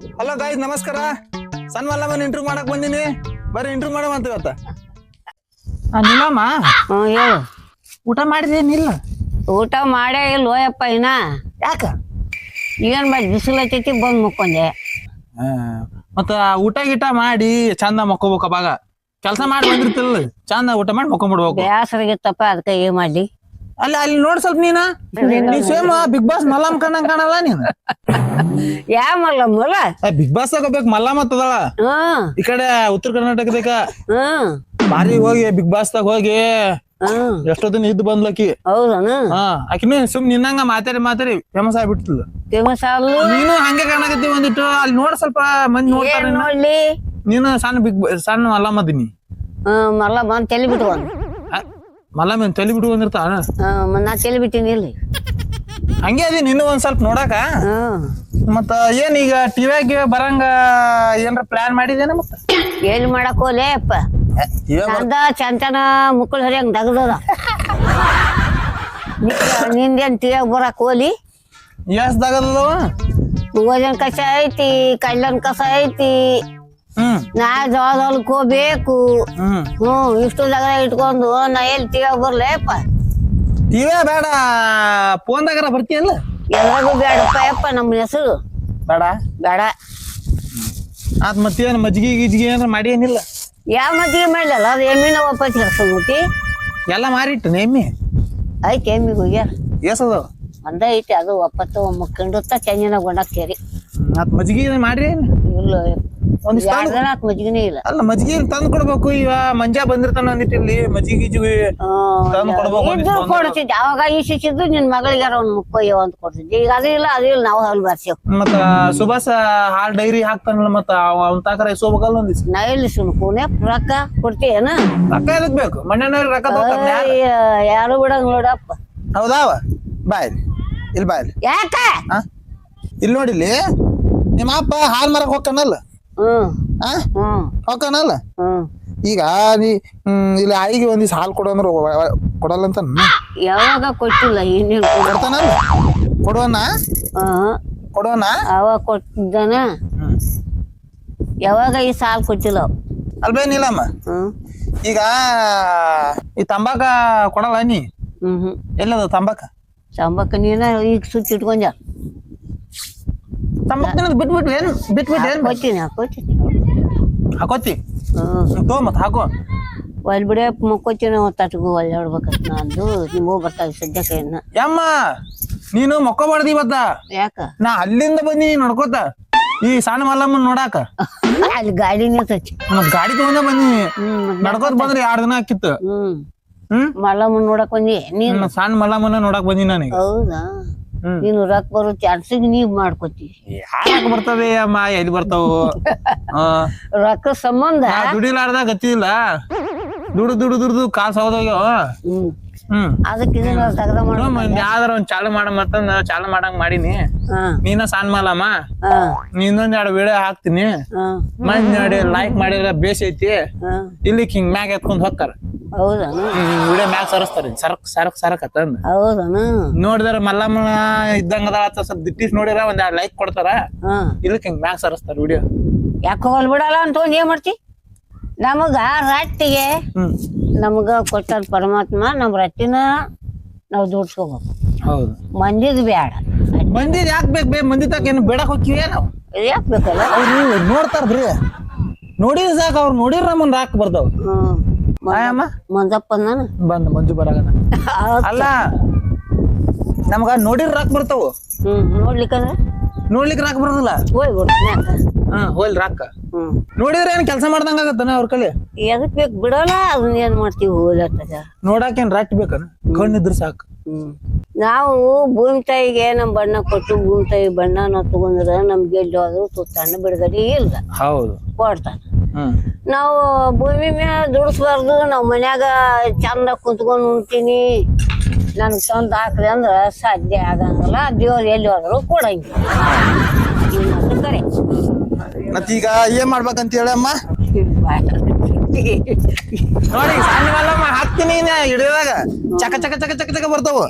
Hello guys ನಮಸ್ಕಾರ. ಸಣ್ಣ ಮಲ್ಲಮ್ಮನ interview ಮಾಡಕ್ ಬಂದಿನಿ. ಬರ್ರಿ ಇಂಟರ್ವ್ಯೂ ಮಾಡೋ ಅಂತ ಇವತ್ತ. ನಿಮ್ಮಮ್ಮ ಹ್ಞೂ ಹೇಳು. ಊಟ ಮಾಡಿದೇನಿಲ್ಲ? ಊಟ ಮಾಡೇ ಇಲ್ವೋಯಪ್ಪ ಇನ್ನ? ಯಾಕ? ಏನ್ ಮಾಡಿ ಬಿಸಿಲು ಹತ್ತೈತಿ ಬಂದ್ ಮುಕ್ಕೊಂಡೆ. ಮತ್ತ ಊಟ ಗೀಟ ಮಾಡಿ ಚಂದ ಮಕ್ಕೋಬೇಕ ಬಾಗ ಕೆಲಸ ಮಾಡಿ ಬಂದಿರ್ತಿಲ್ಲ. ಚಂದ ಊಟ ಮಾಡಿ ಮಕ್ಕೊಂಡ್ಬಿಡ್ಬೇಕು ಬೇಸರಾಗಿತ್ತಪ್ಪ ಅದಕ್ಕೆ ಏನ್ ಮಾಡ್ಲಿ? ಅಲ್ಲಿ ಅಲ್ಲಿ ನೋಡ್ ಸ್ವಲ್ಪ ನೀನ. ನೀ ಸೇಮ್ ಬಿಗ್ ಬಾಸ್ ಮಲ್ಲಮ್ ಕಣ್ಣಂಗ್ ಕಾಣಲ್ಲ ನೀನ್. ಯಾ ಮಲ್ಲಮ್ ಮಲ್ಲ ಬಿಗ್ ಬಾಸ್ ಹೋಗ್ಬೇಕು ಮಲ್ಲಮ್ ಅಂತದಳ ಹ್ಮ್ ಈ ಕಡೆ ಉತ್ತರ ಕರ್ನಾಟಕದಾಗ ಬಾರಿ ಹೋಗಿ ಬಿಗ್ ಬಾಸ್ ದಾಗ ಹೋಗಿ. ಎಷ್ಟೊತ್ತಿನ ಇದ್ದು ಬಂದ್ಲಕ್ಕಿ ಹೌದನ? ಹಾ. ಆಕಿನೂ ಸುಮ್ ನಿನ್ನಂಗ ಮಾತಾಡಿ ಮಾತಾಡಿ ಫೇಮಸ್ ಆಗ್ಬಿಡ್ತಿಲ್ಲ ಫೇಮಸ್ ಅಲ್ಲು ನೀನು ಹಂಗೆ ಕಾಣಕತ್ತಿ ಒಂದಿಟ್ಟು ಅಲ್ಲಿ ನೋಡ್ ಸ್ವಲ್ಪ ಮಂದಿ ನೋಡ್ತಾರೆ ನೀನು ಸಣ್ಣ ಬಿಗ್ ಸಣ್ಣ ಮಲ್ಲಮ್ಮ ಅದೀನಿ. ಮಲ್ಲಮ್ಮ ಬಂದ್ ಎಲ್ಲಿ ಬಿಟ್ಕೊಂಡ್ ಮಲ್ಲಮ್ಮ ಏನ್ ತಲೆ ಬಿಟ್ಟು ಬಂದಿರ್ತಾಳ? ನಾ ತಲೆ ಬಿಟ್ಟಿನಿ ಇಲ್ಲಿ. ಹಂಗೆ ನಿನ್ನ ಒಂದು ಒಂದ್ ಸ್ವಲ್ಪ ನೋಡಾಕ? ಹ್ಮ್ ಮತ್ತ ಏನ್ ಈಗ ಟಿವ್ಯಾಗ ಬರಂಗ ಏನ್ರ ಪ್ಲಾನ್ ಮಾಡಿದೇನ ಮತ್ತ? ಏನ್ ಮಾಡಕ್ ಹೋಲೆ ಅಪ್ಪ. ಚಂದ ಚಂತನ ಮುಕ್ಕಳು ಹರಿಯಂಗ್ ದಗದದ. ನಿಂದೇನ್ ಟಿವಿ ಬರಕ್ ಹೋಲಿ ಎಷ್ಟ್ ದಾಗದವ ಭೋಜನ ಕಸ ಐತಿ ಕಳ್ಳನ್ ಕಸ ಐತಿ. ಹ್ಮ್. ನಾ ಜೋಳ ಹೊಲಕ್ ಹೋಗ್ಬೇಕು ಹ್ಮ್ ಇಷ್ಟು ಜಾಗ ಇಟ್ಕೊಂಡು ನಾ ಎಲ್ಲಿ ಟಿವಿ ಬರ್ಲೇಪ್ಪ ಟಿವಿ ಬೇಡ ಫೋನ್ದಾಗರ ಬರ್ತೀಯಲ್ಲ? ಎಲ್ಲರಿಗೂ ಬೇಡಪ್ಪ ಯಪ್ಪ ನಮ್ಮ ಹೆಸರು. ಬೇಡ. ಬೇಡ. ಆತ್ ಮತ್ತೇನ್ ಮಜ್ಗಿ ಗಿಜ್ಗಿ ಏನಾರ ಮಾಡಿ ಏನಿಲ್ಲ. ಯಾವ ಮಜ್ಜಿಗೆ ಮಾಡ್ಲಲ್ಲ? ಅದು ಎಮ್ಮಿನ ವಾಪಸ್ ಹಿಡ್ಸಂಗುತಿ ಎಲ್ಲ ಮಾರಿಟ್ಟು ಎಮ್ಮಿ? ಐತಿ ಎಮ್ಮಿ ಹೋಗ್ಯಾರ. ಎಸದು ಒಂದ ಐತಿ ಅದು ಒಪ್ಪತ್ತು ಮುಕ್ಕೊಂಡಿರ್ತ ಚೆಂಜಿನ ಗೊಂಡಾಕ್ತೇರಿ ಮತ್ ಮಜ್ಗಿ ಮಾಡ್ರಿ ಇಲ್ಲ ಮಜ್ಗಿನೇ ಇಲ್ಲ. ಅಲ್ಲ ಮಜ್ಜಿಗೆ ತಂದ್ ಕೊಡ್ಬೇಕು? ಇವ ಮಂಜ ಬಂದಿರ್ತಾನ ಅಂದಿಟ್ಟು ಇಲ್ಲಿ ಮಜ್ಗಿ ಗಿಜ್ಗಿ ತಂದ್ ಕೊಡ್ಬೇಕು ಇದ್ರು ಕೊಡ್ತಿದ್ದೆ ಅವಾಗ ಈ ಶಿಶಿದ್ದು ನಿನ್ ಮಗಳಿಗೆ ಒಂದ್ ಮುಕ್ಕೊಯ್ಯೋ ಅಂತ ಕೊಡ್ತಿದ್ದೆ ಈಗ ಅದು ಇಲ್ಲ ಅದು ಇಲ್ಲ ನಾವು ಹಲ್ ಬರ್ಸೇವ್ ಮತ್ತ ಸುಭಾಸ ಹಾಲ್ ಡೈರಿ ಹಾಕ್ತಾನಲ್ಲ ಮತ್ತ ಅವನ್ ತಾಕರ ಇಸ್ಕೋಬೇಕಲ್ಲ ಒಂದಿಸ್ ನಾ ಎಲ್ಲಿ ಸುಣ್ಕೂನೆ ರೊಕ್ಕ ಕೊಡ್ತೀಯನ? ರೊಕ್ಕ ಎದಕ್ ಬೇಕು? ಮಣ್ಣನ ರೊಕ್ಕ ತಗೋತಾರ ನ್ಯಾರ. ಯಾರು? ಬಿಡಂಗ್ ನೋಡಪ್ಪ. ಹೌದಾವ ಬಾಯ್ ಇಲ್ಲಿ. ಬಾಯ್ ಯಾಕ? ಇಲ್ಲಿ ನೋಡಿಲ್ಲಿ ನಿಮ್ಮ ಅಪ್ಪ ಹಾಲ್ ಮರಕ್ ಹೋಗ್ತಾನಲ್ಲ. ಹ್ಮ್. ಈಗ ನೀ ಇಲ್ಲಿ ಆಯಿಗೆ ಒಂದಿವ್ಸ ಹಾಲು ಕೊಡು ಅಂದ್ರೆ ಕೊಡಲ್ಲ ಅಂತ ಯಾವಾಗ ಕೊಟ್ಟಿಲ್ಲ ಏನು ಕೊಡ್ತಾನಲ್ಲ? ಕೊಡೋಣ ಕೊಡೋಣ ಅವಾಗ ಕೊಟ್ಟಿದ್ದಾನ? ಯಾವಾಗ ಈ ಸಾಲ್ ಕೊಟ್ಟಿಲ್ಲ? ಅವ್. ಅಲ್ಬೇನಿಲ್ಲಮ್ಮ. ಹ್ಮ್. ಈಗ ಈ ತಂಬಾಕ ಕೊಡಲ್ಲ ನೀ? ಎಲ್ಲದ ತಂಬಾಕ? ತಂಬಾಕ ನೀನ ಈಗ ಸುತ್ತಿ ಇಟ್ಕೊಂಡ ತಂಬಾಕ ತಿನ್ನೋದು ಬಿಟ್ಬಿಟ್ಟು ಬಿಟ್ ಬಿಟ್ಬಿಟ್ಟು ಏನ್? ಕೊಟ್ಟಿನಿ ಕೊಟ್ಟಿನಿ ಹಾಕೋತಿ? ತೋ ಮತ್ತೆ ಹಾಕೋ. ಒಲ್ ಬಿಡಪ್ಪ ಮುಕ್ಕೋತೀನಿ ತಟ್ಗು ಒಳ್ಳೆ ಹೇಳ್ಬೇಕಂತ ನಂದು ನಿಮ್ಮೂ ಬರ್ತಾವೆ ಸದ್ಯಕ್ಕೆ ಇನ್ನ ಯಮ್ಮ ನೀನು ಮಕ್ಕೋಬಾರ್ದು ಇವತ್ತ ಯಾಕ? ನಾ ಅಲ್ಲಿಂದ ಬಂದಿ ನೋಡ್ಕೋತ. ಈ ಸಣ್ಣ ಮಲ್ಲಮ್ಮನ್ ನೋಡಾಕ. ಅಲ್ಲಿ ಗಾಡಿ ನಿಂತೈತಿ ಮತ್ ಗಾಡಿ ತಗೊಂಡ ಬಂದಿ ನಡ್ಕೋತ ಬಂದ್ರೆ ಎರಡು ದಿನ ಆಕಿತ್ತು ಹ್ಮ್. ಹ್ಮ್? ಮಲ್ಲಮ್ಮನ್ ನೋಡಕ್ ಬಂದಿ? ನೀನ್? ಸಣ್ಣ ಮಲ್ಲಮ್ಮನ ನೋಡಕ್ ಬಂದಿ ನನಗೆ. ಹೌದಾ? ನೀನು ರೊಕ್ಕ ಬರೋ ಚಾನ್ಸಿಗೆ ನೀವ್ ಮಾಡ್ಕೋತಿ. ಯಾಕೆ ಅಮ್ಮ ಎಲ್ಲಿ ಬರ್ತಾವು? ರೊಕ್ಕ ಸಂಬಂಧ? ನಾ ದುಡಿಲಾರ್ದ ಇಲ್ಲ. ದುಡು ದುಡು ದುಡ್ದು ಕಾಸು ಹೋದೋಗ್ಯಾವ. ಅದಕ್ಕೆ ಇದನ್ನ ತೆಗ್ದ ಒಂದ್ ಯಾವ್ದಾರ ಒಂದ್ ಚಾಲು ಮಾಡ ಮತ್ತಂದ ಚಾಲು ಮಾಡಂಗ್ ಮಾಡೀನಿ. ನೀನ ಸಣ್ಣ ಮಾಲಮ್ಮ ನೀನೊಂದ್ ಇನ್ನೊಂದ್ ಎರಡು ವಿಡಿಯೋ ಹಾಕ್ತೀನಿ. ಮಂದಿ ನೋಡಿ ಲೈಕ್ ಮಾಡಿದ್ರೆ ಬೇಸ್ ಐತಿ. ಹಾ. ಇಲ್ಲಿ ಹಿಂಗ್ ಮ್ಯಾಗ ಎತ್ಕೊಂಡ್ ಹೋಗ್ತಾರ ಹೌದನ? ವಿಡಿಯೋ ಮ್ಯಾಗ ಸರಸ್ತಾರ ಸರಕ್ ಸರಕ್ ಸರಕ್ ಅತ್ತಂದ ಹೌದನ? ನೋಡಿದ್ರ ಮಲ್ಲಮ್ಮ ಇದ್ದಂಗ ಅದ ಅಂತ ಸ್ವಲ್ಪ ದಿಟ್ಟಿಸ್ ನೋಡಿರ ಒಂದ್ ಎರಡು ಲೈಕ್ ಕೊಡ್ತಾರ. ಇದಕ್ಕೆ ಹಿಂಗ್ ಮ್ಯಾಗ ಸರಸ್ತಾರ ವಿಡಿಯೋ ಯಾಕೆ ಹೋಗಲ್ ಬಿಡಲ್ಲ ಅಂತ ಒಂದ್ ಏನ್ ಮಾಡ್ತಿ? ನಮಗ ರಟ್ಟಿಗೆ ನಮಗ ಕೊಟ್ಟ ಪರಮಾತ್ಮ ನಮ್ ರಟ್ಟಿನ ನಾವು ದುಡ್ಸ್ಕೋಬೇಕು. ಹೌದು. ಮಂದಿದ್ ಬ್ಯಾಡ. ಮಂದಿದ್ ಯಾಕ್ ಬೇಕ್ ಬೇ? ಮಂದಿ ತಕ ಏನು ಬೇಡಕ್ ಹೋಗ್ತೀವಿ ನಾವು? ಯಾಕೆ ಬೇಕಲ್ಲ? ಅವ್ರು ನೋಡ್ತಾರ ಬ್ರಿ. ನೋಡಿದ್ರ ಸಾಕ ಅವ್ರು ನೋಡಿರ ನಮ್ಮನ್ನ ರಾಕ್ ಬರ್ತಾವ ಹ್ಮ್ ಆಯಮ್ಮ? ಮಂಜಪ್ಪ ನಾನು ಬಂದ್ ಮಂಜು ಬರಾಗನ. ಅಲ್ಲ ನಮ್ಗ ನೋಡಿದ್ರ ರಾಕ್ ಬರ್ತಾವ. ಹ್ಮ್ ನೋಡ್ಲಿಕ್ಕಂದ್ರ ನೋಡ್ಲಿಕ್ಕ ರಾಕ್ ಬರೋದಿಲ್ಲ. ಹೋಯ್ ಬಿಡ್ತೀನಿ ಹಾ ಹೋಲ್ ರಾಕ್. ಹ್ಮ್. ನೋಡಿದ್ರ ಏನ್ ಕೆಲಸ ಮಾಡ್ದಂಗ ಆಗತ್ತನ ಅವ್ರ ಕಲೆ? ಎದಕ್ ಬೇಕು ಬಿಡಲ್ಲ ಅದನ್ನ ಏನ್ ಮಾಡ್ತೀವಿ ಹೋಲತ್ತದ ನೋಡಾಕ ಏನ್ ರಾಟ್ ಬೇಕನ? ಕಣ್ಣಿದ್ರ ಸಾಕು. ಹ್ಮ್. ನಾವು ಭೂಮಿ ತಾಯಿಗೆ ನಮ್ ಬಣ್ಣ ಕೊಟ್ಟು ಭೂಮಿ ತಾಯಿ ಬಣ್ಣ ನಾವು ತಗೊಂಡ್ರ ನಮ್ಗೆ ಎಲ್ಲಿ ಹೋದ್ರು ತುತ್ತಣ್ಣ ಬಿಡುಗಡೆ ಇಲ್ಲ. ಹೌದು. ಕೊಡ್ತಾನ. ಹ್ಮ್. ನಾವು ಭೂಮಿ ಮೇಲೆ ದುಡಿಸ್ಬಾರ್ದು ನಾವು ಮನ್ಯಾಗ ಚಂದ ಕುಂತ್ಕೊಂಡ್ ಉಣ್ತೀನಿ. ನನ್ಗೆ ತಂದು ಹಾಕ್ರಿ ಅಂದ್ರ ಸಾಧ್ಯ ಆಗಂಗಿಲ್ಲ ದೇವ್ರು ಎಲ್ಲಿ ಹೋದ್ರು ಕೂಡ ಕರೆ. ಮತ್ತೀಗ ಏನ್ ಮಾಡ್ಬೇಕಂತ ಹೇಳಮ್ಮ ನೋಡಿ ಸಣ್ಣ ಮಲ್ಲಮ್ಮ ಹಾಕ್ತೀನಿ ಹಿಡಿದಾಗ ಚಕ ಚಕ ಚಕ ಚಕ ಚಕ ಬರ್ತಾವ.